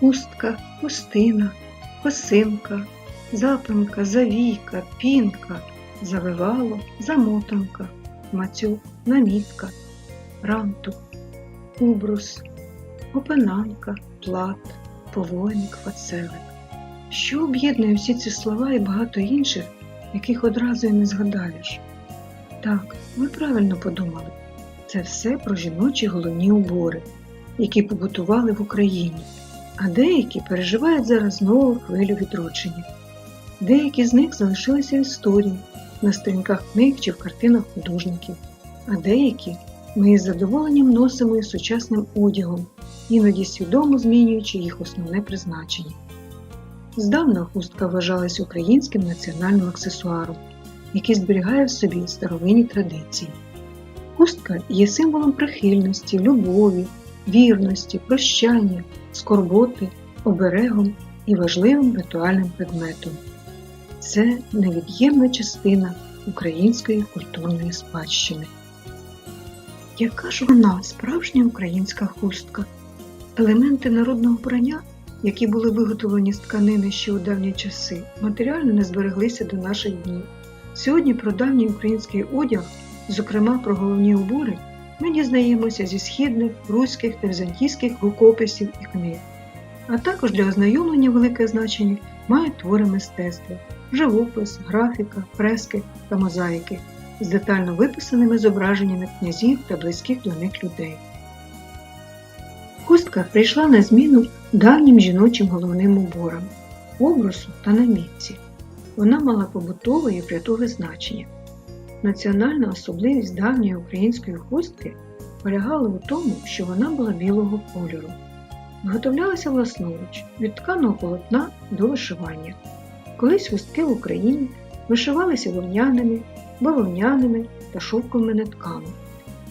Хустка, хустина, косинка, запинка, завійка, пінка, завивало, замотанка, мацюк, намітка, рантук, убрус, опинанка, плат, повойник, фацелик. Що об'єднує всі ці слова і багато інших, яких одразу і не згадаєш? Так, ви правильно подумали. Це все про жіночі головні убори, які побутували в Україні, а деякі переживають зараз нову хвилю відродження. Деякі з них залишилися в історії, на сторінках книг чи в картинах художників, а деякі ми із задоволенням носимо із сучасним одягом, іноді свідомо змінюючи їх основне призначення. Здавна хустка вважалась українським національним аксесуаром, який зберігає в собі старовинні традиції. Хустка є символом прихильності, любові, вірності, прощання, скорботи, оберегом і важливим ритуальним предметом. Це невід'ємна частина української культурної спадщини. Яка ж вона справжня українська хустка? Елементи народного вбрання, які були виготовлені з тканини ще у давні часи, матеріально не збереглися до наших днів. Сьогодні про давній український одяг, зокрема про головні убори, ми дізнаємося зі східних, руських та візантійських рукописів і книг. А також для ознайомлення велике значення мають твори мистецтва, живопис, графіка, фрески та мозаїки з детально виписаними зображеннями князів та близьких до них людей. Хустка прийшла на зміну давнім жіночим головним уборам обрусу та намітці. Вона мала побутове і врятове значення. Національна особливість давньої української хустки полягала у тому, що вона була білого кольору. Виготовлялася власноруч від тканого полотна до вишивання. Колись хустки в Україні вишивалися вовняними, бавовняними та шовковими нитками.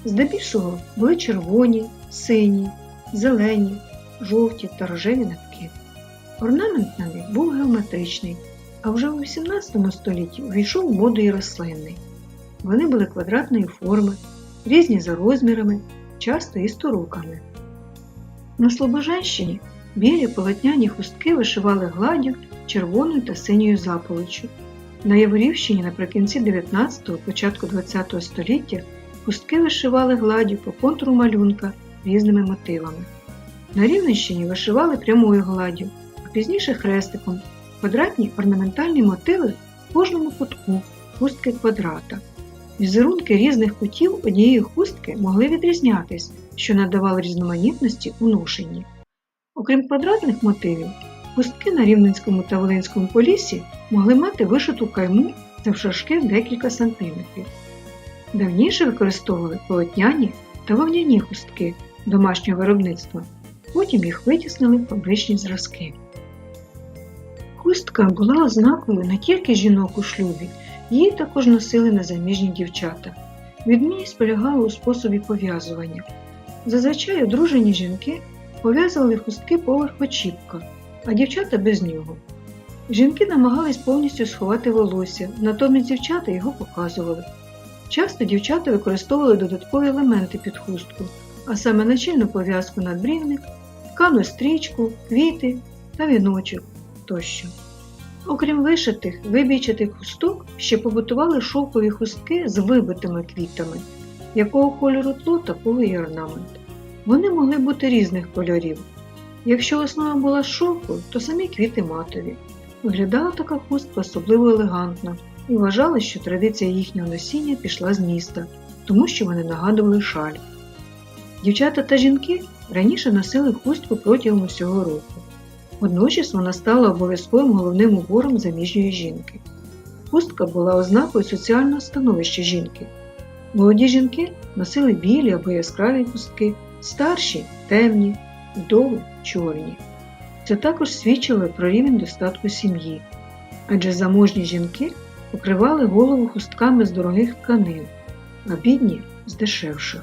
Здебільшого були червоні, сині, зелені, жовті та рожеві нитки. Орнамент на них був геометричний, а вже у XVIII столітті увійшов моду і рослинний. Вони були квадратної форми, різні за розмірами, часто і сторуками. На Слобожанщині білі полотняні хустки вишивали гладдю червоною та синьою заполиччю. На Яворівщині наприкінці 19-го, початку 20-го століття хустки вишивали гладдю по контуру малюнка різними мотивами. На Рівненщині вишивали прямою гладдю, а пізніше хрестиком, квадратні орнаментальні мотиви в кожному кутку хустки квадрата. Візерунки різних кутів однієї хустки могли відрізнятись, що надавало різноманітності у ношенні. Окрім квадратних мотивів, хустки на Рівненському та Волинському полісі могли мати вишиту кайму завшашки в декілька сантиметрів. Давніше використовували полотняні та вовняні хустки домашнього виробництва, потім їх витіснили фабричні зразки. Хустка була ознакою не тільки жінок у шлюбі, її також носили незаміжні дівчата. Відмінність полягала у способі пов'язування. Зазвичай одружені жінки пов'язували хустки поверх очіпка, а дівчата без нього. Жінки намагались повністю сховати волосся, натомість дівчата його показували. Часто дівчата використовували додаткові елементи під хустку, а саме начальну пов'язку надбрівник, ткану стрічку, квіти та віночок тощо. Окрім вишитих, вибійчатих хусток, ще побутували шовкові хустки з вибитими квітами, якого кольору тло такого і орнамент. Вони могли бути різних кольорів. Якщо основа була шовку, то самі квіти матові. Виглядала така хустка особливо елегантно і вважали, що традиція їхнього носіння пішла з міста, тому що вони нагадували шаль. Дівчата та жінки раніше носили хустку протягом усього року. Водночас вона стала обов'язковим головним убором заміжньої жінки. Хустка була ознакою соціального становища жінки. Молоді жінки носили білі або яскраві хустки, старші темні, вдови чорні. Це також свідчило про рівень достатку сім'ї, адже заможні жінки покривали голову хустками з дорогих тканин, а бідні з дешевших.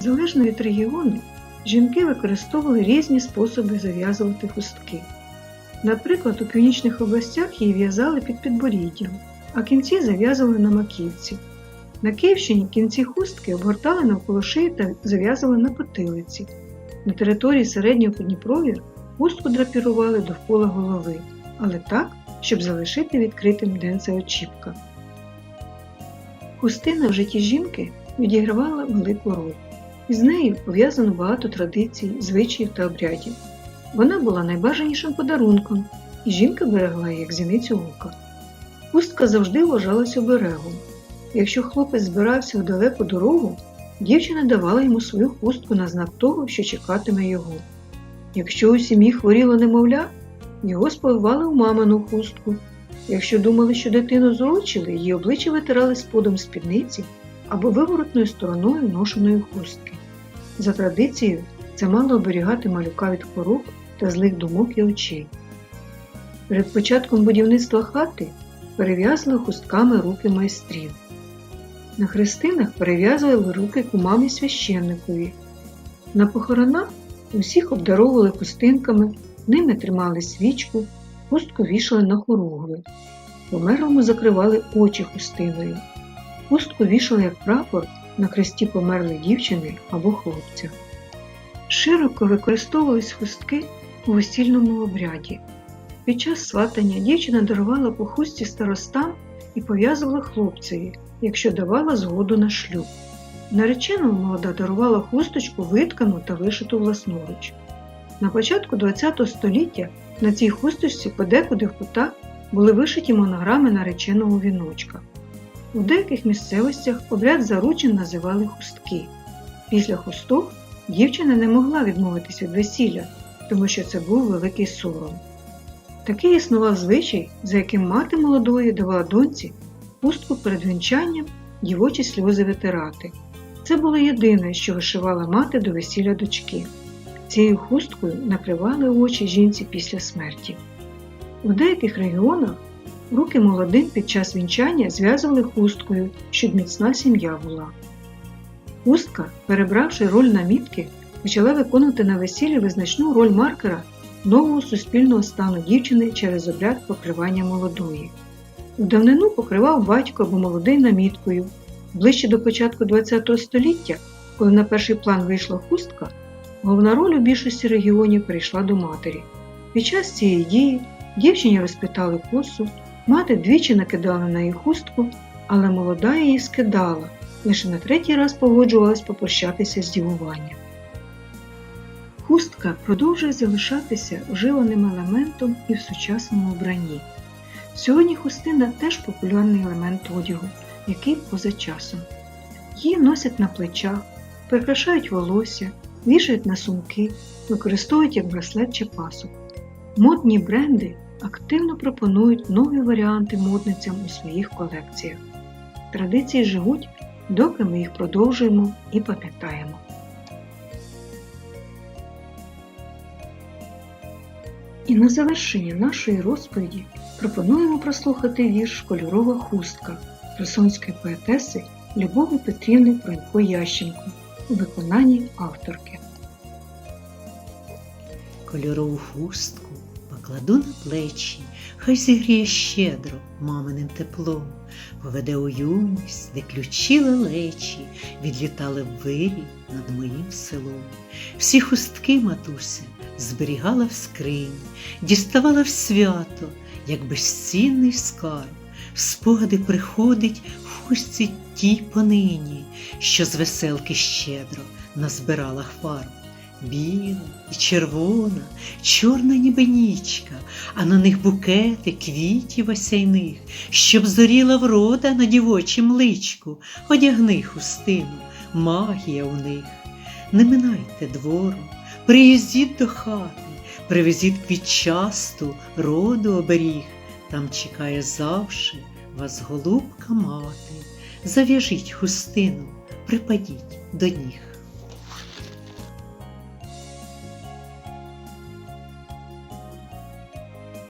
Залежно від регіону, жінки використовували різні способи зав'язувати хустки. Наприклад, у північних областях її в'язали під підборіддям, а кінці зав'язували на маківці. На Київщині кінці хустки обгортали навколо шиї та зав'язували на потилиці. На території середнього Подніпров'я хустку драпірували довкола голови, але так, щоб залишити відкритим денце очіпка. Хустина в житті жінки відігравала велику роль. З нею пов'язано багато традицій, звичаїв та обрядів. Вона була найбажанішим подарунком, і жінка берегла її як зіницю ока. Хустка завжди вважалась оберегом. Якщо хлопець збирався у далеку дорогу, дівчина давала йому свою хустку на знак того, що чекатиме його. Якщо у сім'ї хворіло немовля, його сповивали у мамину хустку. Якщо думали, що дитину зурочили, її обличчя витирали сподом спідниці або виворотною стороною ношеної хустки. За традицією, це мало оберігати малюка від хвороб та злих думок і очей. Перед початком будівництва хати перев'язували хустками руки майстрів. На хрестинах перев'язували руки кумам і священникові. На похоронах усіх обдаровували хустинками, ними тримали свічку, хустку вішали на хоругви. Померлому закривали очі хустиною. Хустку вішали як прапор на хресті померлої дівчини або хлопця. Широко використовувались хустки у весільному обряді. Під час сватання дівчина дарувала по хустці старостам і пов'язувала хлопцеві, якщо давала згоду на шлюб. Нареченому молода дарувала хусточку виткану та вишиту власноруч. На початку ХХ століття на цій хусточці подекуди в кутах були вишиті монограми нареченого віночка. У деяких місцевостях обряд заручин називали хустки. Після хусток дівчина не могла відмовитися від весілля, тому що це був великий сором. Такий існував звичай, за яким мати молодої давала доньці хустку перед вінчанням дівочі сльози витирати. Це було єдине, що вишивала мати до весілля дочки. Цією хусткою накривали очі жінці після смерті. У деяких регіонах руки молодим під час вінчання зв'язували хусткою, щоб міцна сім'я була. Хустка, перебравши роль намітки, почала виконувати на весіллі визначну роль маркера нового суспільного стану дівчини через обряд покривання молодої. У давнину покривав батько або молодий наміткою. Ближче до початку ХХ століття, коли на перший план вийшла хустка, головна роль у більшості регіонів перейшла до матері. Під час цієї дії дівчині розпитали косу, мати двічі накидала на її хустку, але молода її скидала, лише на третій раз погоджувалась попрощатися з дівуванням. Хустка продовжує залишатися вживаним елементом і в сучасному обранні. Сьогодні хустина теж популярний елемент одягу, який поза часом. Її носять на плечах, прикрашають волосся, вішають на сумки, використовують як браслет чи пасок. Модні бренди активно пропонують нові варіанти модницям у своїх колекціях. Традиції живуть, доки ми їх продовжуємо і пам'ятаємо. І на завершення нашої розповіді пропонуємо прослухати вірш Кольорова хустка херсонської поетеси Любові Петрівни Пронько Ященко у виконанні авторки. Кольорову хустку покладу на плечі, хай зігріє щедро маминим теплом, поведе у юність, де ключі лелечі відлітали вирі над моїм селом. Всі хустки, матуся, зберігала в скрині, діставала в свято, як безцінний скарб. В спогади приходить в хустці тій понині, що з веселки щедро назбирала фарб. Біла і червона, чорна ніби нічка, а на них букети квітів осяйних, щоб зоріла врода на дівочім личку, одягни хустину, магія у них. Не минайте двору, приїздіть до хати, привезіть квітчасту роду оберіг, там чекає завше вас голубка мати. Зав'яжіть хустину, припадіть до ніг.